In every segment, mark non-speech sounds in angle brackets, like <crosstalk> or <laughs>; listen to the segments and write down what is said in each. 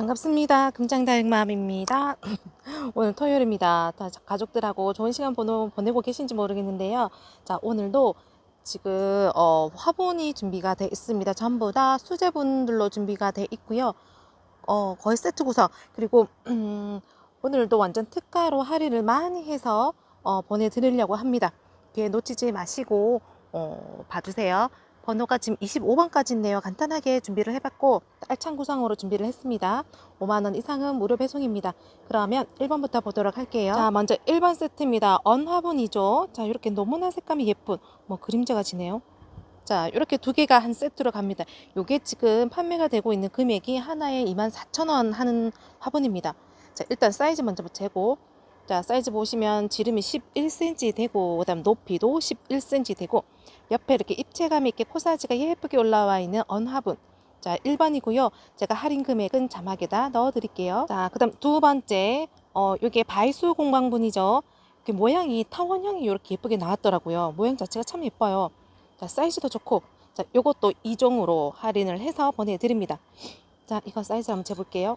반갑습니다. 금장다육맘입니다. <laughs> 오늘 토요일입니다. 다 가족들하고 좋은 시간 보내, 보내고 계신지 모르겠는데요. 자, 오늘도 지금 어, 화분이 준비가 돼 있습니다. 전부 다 수제분들로 준비가 돼 있고요. 어, 거의 세트 구성. 그리고 음, 오늘도 완전 특가로 할인을 많이 해서 어, 보내드리려고 합니다. 뒤에 놓치지 마시고 어, 봐주세요. 번호가 지금 25번까지 있네요. 간단하게 준비를 해봤고 알찬 구성으로 준비를 했습니다. 5만원 이상은 무료 배송입니다. 그러면 1번부터 보도록 할게요. 자 먼저 1번 세트입니다. 언화분이죠. 자 이렇게 너무나 색감이 예쁜 뭐 그림자가 지네요. 자 이렇게 두 개가 한 세트로 갑니다. 요게 지금 판매가 되고 있는 금액이 하나에 24,000원 하는 화분입니다. 자 일단 사이즈 먼저 재고 자 사이즈 보시면 지름이 11cm 되고 그다음 높이도 11cm 되고 옆에 이렇게 입체감 있게 코사지가 예쁘게 올라와 있는 언화분. 자 1번이고요. 제가 할인 금액은 자막에다 넣어 드릴게요. 자 그 다음 두 번째 어 요게 바이수 공방분이죠. 이렇게 모양이 타원형이 이렇게 예쁘게 나왔더라고요. 모양 자체가 참 예뻐요. 자 사이즈도 좋고 자 요것도 2종으로 할인을 해서 보내드립니다. 자 이거 사이즈 한번 재볼게요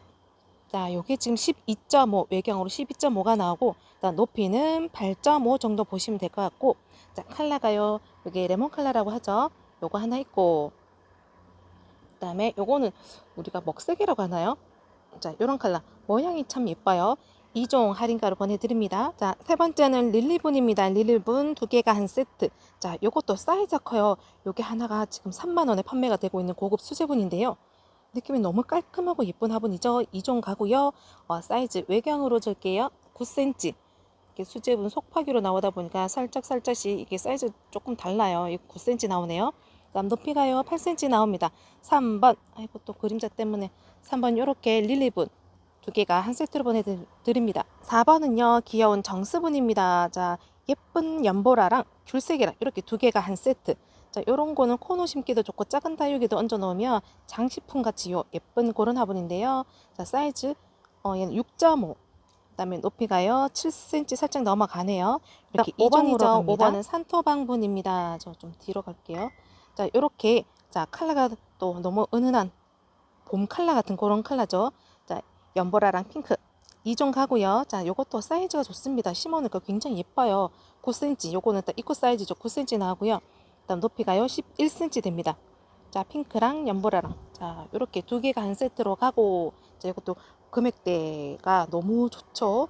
자, 요게 지금 12.5 외경으로 12.5가 나오고 높이는 8.5 정도 보시면 될 것 같고 자, 컬러가요. 요게 레몬 컬러라고 하죠. 요거 하나 있고 그 다음에 요거는 우리가 먹색이라고 하나요? 자, 요런 컬러. 모양이 참 예뻐요. 2종 할인가로 보내드립니다. 자, 세 번째는 릴리분입니다. 릴리분 두 개가 한 세트. 자, 요것도 사이즈가 커요. 요게 하나가 지금 3만원에 판매가 되고 있는 고급 수제분인데요. 느낌이 너무 깔끔하고 예쁜 화분이죠. 2종 가고요. 어, 사이즈 외경으로 줄게요. 9cm. 이렇게 수제분 속파기로 나오다 보니까 살짝 살짝씩 이게 사이즈 조금 달라요. 이 9cm 나오네요. 그다음 높이가요 8cm 나옵니다. 3번 아이고 또 그림자 때문에 3번 요렇게 릴리분 두 개가 한 세트로 보내드립니다. 4번은요 귀여운 정스분입니다. 자 예쁜 연보라랑 귤색이랑 이렇게 두 개가 한 세트. 자 요런 거는 코너 심기도 좋고 작은 다육에도 얹어 놓으면 장식품 같이 요 예쁜 그런 화분인데요. 자 사이즈 어 얘는 6.5 그다음에 높이가요 7cm 살짝 넘어가네요. 이렇게 5번이죠. 5번은 산토방분입니다. 저 좀 뒤로 갈게요. 자 이렇게 자 컬러가 또 너무 은은한 봄 컬러 같은 그런 컬러죠. 자 연보라랑 핑크 2종 가고요. 자 요것도 사이즈가 좋습니다. 심어놓으니까 굉장히 예뻐요. 9cm 요거는 딱 입구 사이즈죠. 9cm 나오고요. 그다음 높이가요 11cm 됩니다. 자 핑크랑 연보라랑. 자 이렇게 두 개가 한 세트로 가고 자 이것도 금액대가 너무 좋죠?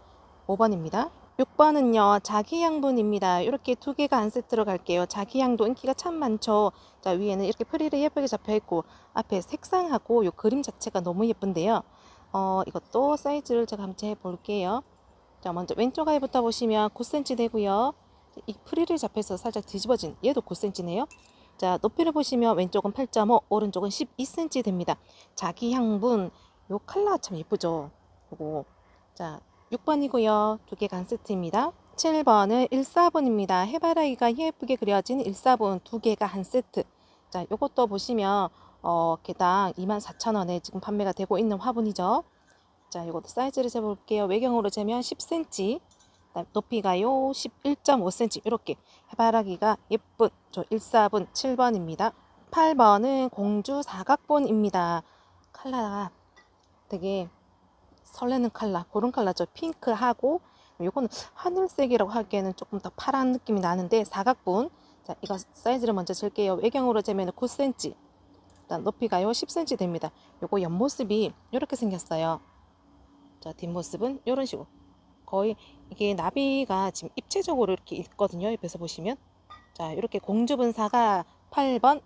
5번입니다. 6번은요 자기 양분입니다. 이렇게 두 개가 한 세트로 갈게요. 자기 양도 인기가 참 많죠? 자 위에는 이렇게 프리를 예쁘게 잡혀 있고 앞에 색상하고 요 그림 자체가 너무 예쁜데요. 어 이것도 사이즈를 제가 한번 재 볼게요. 자 먼저 왼쪽 아이부터 보시면 9cm 되고요 이 프리를 잡혀서 살짝 뒤집어진 얘도 9cm네요. 자 높이를 보시면 왼쪽은 8.5 오른쪽은 12cm 됩니다. 자기 향분 요 컬러 참 예쁘죠. 요거 자 6번이고요. 두 개가 한 세트입니다. 7번은 14번입니다. 해바라기가 예쁘게 그려진 14번 두 개가 한 세트. 자 요것도 보시면 어, 개당 24,000원에 지금 판매가 되고 있는 화분이죠. 자, 이것도 사이즈를 재볼게요. 외경으로 재면 10cm, 높이가요 11.5cm 이렇게 해바라기가 예쁜 저 14분 7번입니다. 8번은 공주 사각본입니다. 컬러가 되게 설레는 컬러 그런 컬러죠. 핑크하고 이거는 하늘색이라고 하기에는 조금 더 파란 느낌이 나는데 사각분 자 이거 사이즈를 먼저 줄게요. 외경으로 재면 9cm 일단 높이가요 10cm 됩니다. 요거 옆모습이 이렇게 생겼어요. 자 뒷모습은 이런 식으로 거의 이게 나비가 지금 입체적으로 이렇게 있거든요. 옆에서 보시면 자 이렇게 공주분사가 8번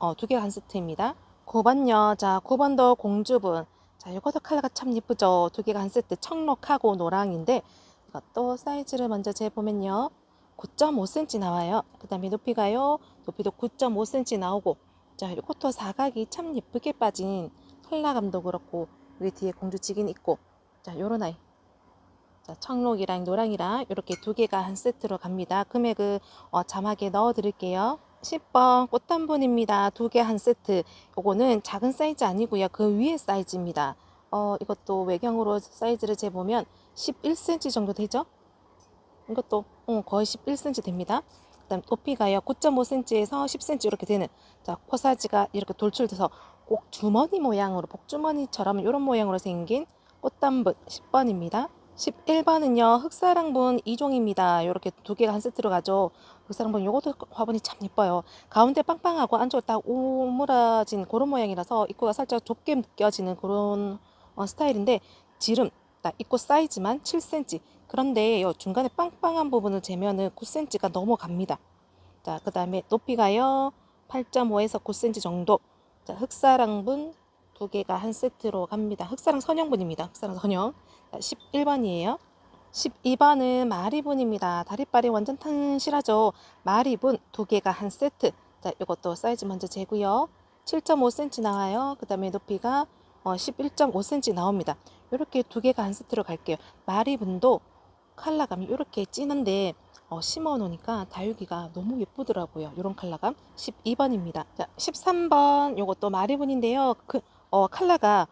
어, 두한 세트입니다. 9번요. 자 9번도 공주분 자 이것도 컬러가 참 예쁘죠. 두한 세트 청록하고 노랑인데 이것도 사이즈를 먼저 재보면요. 9.5cm 나와요. 그 다음에 높이가요. 높이도 9.5cm 나오고 자 이것도 사각이 참 예쁘게 빠진 컬러감도 그렇고 여기 뒤에 공주치긴 있고 자 요런 아이 자, 청록이랑 노랑이랑 이렇게 두 개가 한 세트로 갑니다. 금액을 어, 자막에 넣어 드릴게요. 10번 꽃단분입니다. 두 개 한 세트. 요거는 작은 사이즈 아니고요. 그 위에 사이즈입니다. 어, 이것도 외경으로 사이즈를 재보면 11cm 정도 되죠? 이것도 어, 거의 11cm 됩니다. 그다음 높이가요 9.5cm에서 10cm 이렇게 되는 자 코사지가 이렇게 돌출돼서 꼭 주머니 모양으로 복주머니처럼 이런 모양으로 생긴 꽃단분 10번입니다. 11번은요 흑사랑분 2종입니다. 이렇게 두 개가 한 세트로 가죠. 흑사랑분 요것도 화분이 참 예뻐요. 가운데 빵빵하고 안쪽으로 딱 오므라진 그런 모양이라서 입구가 살짝 좁게 느껴지는 그런 어, 스타일인데 지름 딱 입구 사이즈만 7cm 그런데 요 중간에 빵빵한 부분을 재면은 9cm가 넘어갑니다. 자, 그 다음에 높이가요 8.5에서 9cm 정도. 자, 흑사랑분 두 개가 한 세트로 갑니다. 흑사랑 선형분입니다. 흑사랑 선형. 11번이에요. 12번은 마리분입니다. 다리빨이 완전 탄실하죠. 마리분 두 개가 한 세트. 자, 이것도 사이즈 먼저 재고요. 7.5cm 나와요. 그 다음에 높이가 어, 11.5cm 나옵니다. 이렇게 두 개가 한 세트로 갈게요. 마리분도 컬러감이 이렇게 진한데 어, 심어 놓으니까 다육이가 너무 예쁘더라고요. 이런 컬러감 12번입니다. 자, 13번 요것도 마리분인데요. 그 어, 컬러가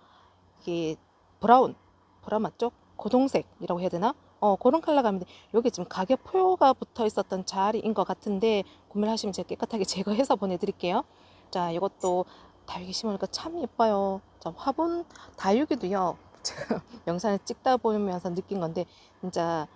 이게 브라운 브라운 맞죠? 고동색이라고 해야 되나? 어, 그런 컬러감인데 여기 지금 가격 표가 붙어 있었던 자리인 것 같은데 구매를 하시면 제가 깨끗하게 <laughs> 제거해서 보내드릴게요. 자, 이것도 다육이 심으니까 참 예뻐요. 자, 화분 다육이도요. <laughs> 제가 영상을 찍다 보면서 느낀 건데 진짜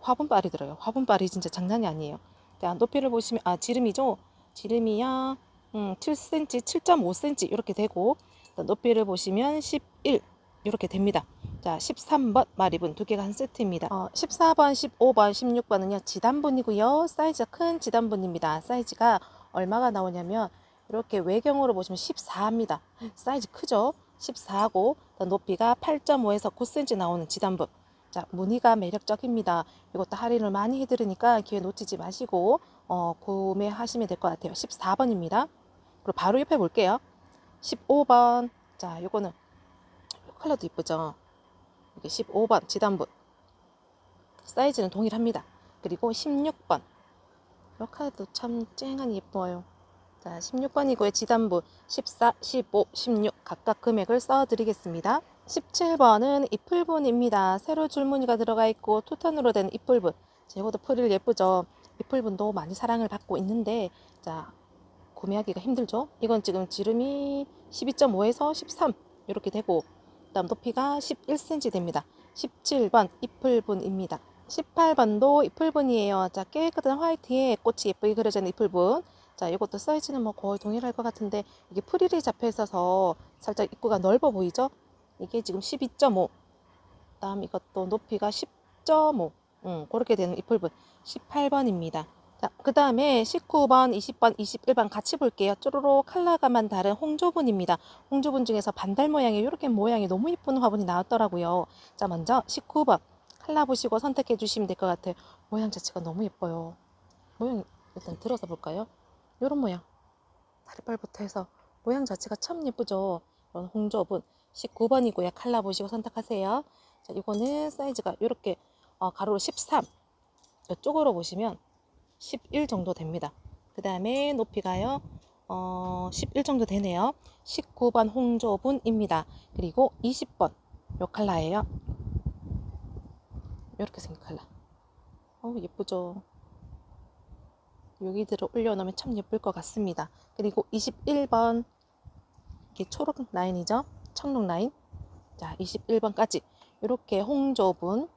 화분빨이 들어요. 화분빨이 진짜 장난이 아니에요. 자, 높이를 보시면 아 지름이죠. 지름이야 음, 7cm, 7.5cm 이렇게 되고 자, 높이를 보시면 11 이렇게 됩니다. 자, 13번 마리분 두 개가 한 세트입니다. 어, 14번, 15번, 16번은요 지단분이고요. 사이즈가 큰 지단분입니다. 사이즈가 얼마가 나오냐면 이렇게 외경으로 보시면 14입니다. 사이즈 크죠? 14고 높이가 8.5에서 9cm 나오는 지단분. 자, 무늬가 매력적입니다. 이것도 할인을 많이 해드리니까 기회 놓치지 마시고 어, 구매하시면 될 것 같아요. 14번입니다. 그리고 바로 옆에 볼게요. 15번. 자, 요거는 요 컬러도 이쁘죠? 이게 15번 지단분. 사이즈는 동일합니다. 그리고 16번. 요 컬러도 참 쨍하니 예뻐요. 자, 16번이고요. 지단부 14, 15, 16 각각 금액을 써드리겠습니다. 17번은 잎풀분입니다. 세로 줄무늬가 들어가 있고 투턴으로 된 잎풀분. 자, 이것도 프릴 예쁘죠? 잎풀분도 많이 사랑을 받고 있는데 자 구매하기가 힘들죠? 이건 지금 지름이 12.5에서 13 이렇게 되고 그 다음 높이가 11cm 됩니다. 17번 잎풀분입니다. 18번도 잎풀분이에요. 자 깨끗한 화이트에 꽃이 예쁘게 그려져 있는 잎풀분. 자, 이것도 사이즈는 뭐 거의 동일할 것 같은데 이게 프릴이 잡혀 있어서 살짝 입구가 넓어 보이죠? 이게 지금 12.5. 다음 이것도 높이가 10.5. 음, 그렇게 되는 잎풀분 18번입니다. 자, 그 다음에 19번, 20번, 21번 같이 볼게요. 쪼로로 컬러가만 다른 홍조분입니다. 홍조분 중에서 반달 모양의 이렇게 모양이 너무 예쁜 화분이 나왔더라고요. 자, 먼저 19번 컬러 보시고 선택해 주시면 될 것 같아요. 모양 자체가 너무 예뻐요. 모양 일단 들어서 볼까요? 이런 모양. 다리빨부터 해서 모양 자체가 참 예쁘죠. 이런 홍조분 19번이고요. 컬러 보시고 선택하세요. 자, 이거는 사이즈가 이렇게 어, 가로로 13. 이쪽으로 보시면 11 정도 됩니다. 그 다음에 높이가요. 어, 11 정도 되네요. 19번 홍조분입니다. 그리고 20번 요 컬러예요. 이렇게 생긴 컬러. 어우 예쁘죠. 여기 들어 올려놓으면 참 예쁠 것 같습니다. 그리고 21번 이게 초록 라인이죠. 청록 라인. 자 21번까지 이렇게 홍조분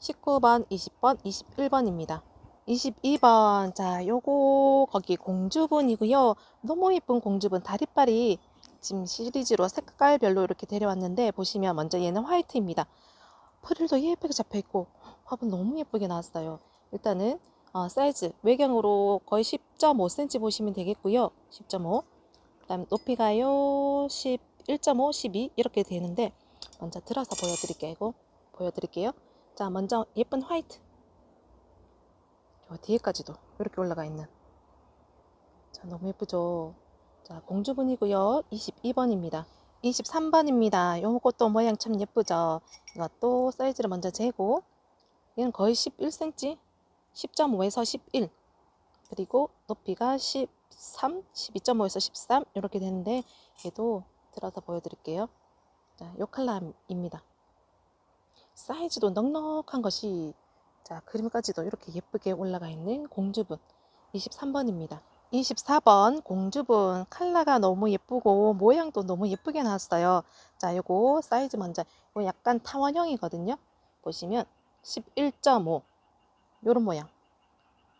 19번, 20번, 21번입니다. 22번. 자, 요거 거기 공주분이고요. 너무 예쁜 공주분 다리빨이 지금 시리즈로 색깔별로 이렇게 데려왔는데 보시면 먼저 얘는 화이트입니다. 프릴도 예쁘게 잡혀 있고 화분 너무 예쁘게 나왔어요. 일단은 어, 사이즈 외경으로 거의 10.5cm 보시면 되겠고요. 10.5. 그다음 높이가요 11.5, 12 이렇게 되는데 먼저 들어서 보여드릴게요. 보여드릴게요. 자, 먼저 예쁜 화이트. 요 뒤에까지도 이렇게 올라가 있는. 자, 너무 예쁘죠? 자, 공주분이고요. 22번입니다. 23번입니다. 요것도 모양 참 예쁘죠? 이것도 사이즈를 먼저 재고 얘는 거의 11cm, 10.5에서 11. 그리고 높이가 13, 12.5에서 13 이렇게 되는데 얘도 들어서 보여드릴게요. 자, 요 컬러입니다. 사이즈도 넉넉한 것이 자 그림까지도 이렇게 예쁘게 올라가 있는 공주분 23번입니다. 24번 공주분 컬러가 너무 예쁘고 모양도 너무 예쁘게 나왔어요. 자, 요거 사이즈 먼저. 이거 약간 타원형이거든요. 보시면 11.5 요런 모양.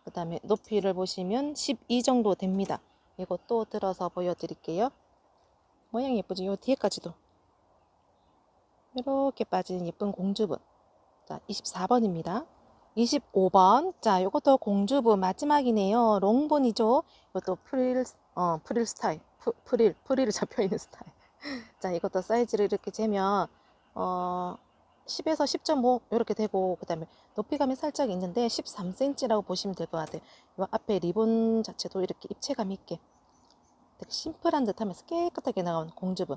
그 다음에 높이를 보시면 12 정도 됩니다. 이것도 들어서 보여드릴게요. 모양 예쁘죠? 요 뒤에까지도. 이렇게 빠진 예쁜 공주분. 자, 24번입니다. 25번. 자, 요것도 공주분 마지막이네요. 롱본이죠. 이것도 프릴, 어, 프릴 스타일. 프, 프릴, 프릴이 잡혀있는 스타일. <laughs> 자, 이것도 사이즈를 이렇게 재면, 어, 10에서 10.5 이렇게 되고, 그 다음에 높이감이 살짝 있는데 13cm라고 보시면 될 것 같아요. 이 앞에 리본 자체도 이렇게 입체감 있게 되게 심플한 듯 하면서 깨끗하게 나온 공주분.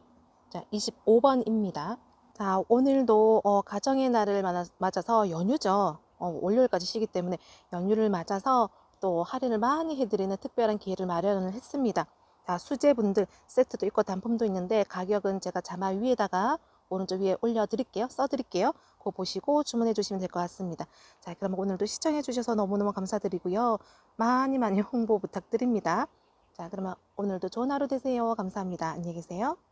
자, 25번입니다. 자, 오늘도 어, 가정의 날을 맞아- 맞아서 연휴죠. 어, 월요일까지 쉬기 때문에 연휴를 맞아서 또 할인을 많이 해드리는 특별한 기회를 마련을 했습니다. 자, 수제분들 세트도 있고 단품도 있는데 가격은 제가 자막 위에다가 오른쪽 위에 올려드릴게요. 써드릴게요. 그거 보시고 주문해 주시면 될 것 같습니다. 자, 그럼 오늘도 시청해 주셔서 너무너무 감사드리고요. 많이 많이 <laughs> 홍보 부탁드립니다. 자, 그러면 오늘도 좋은 하루 되세요. 감사합니다. 안녕히 계세요.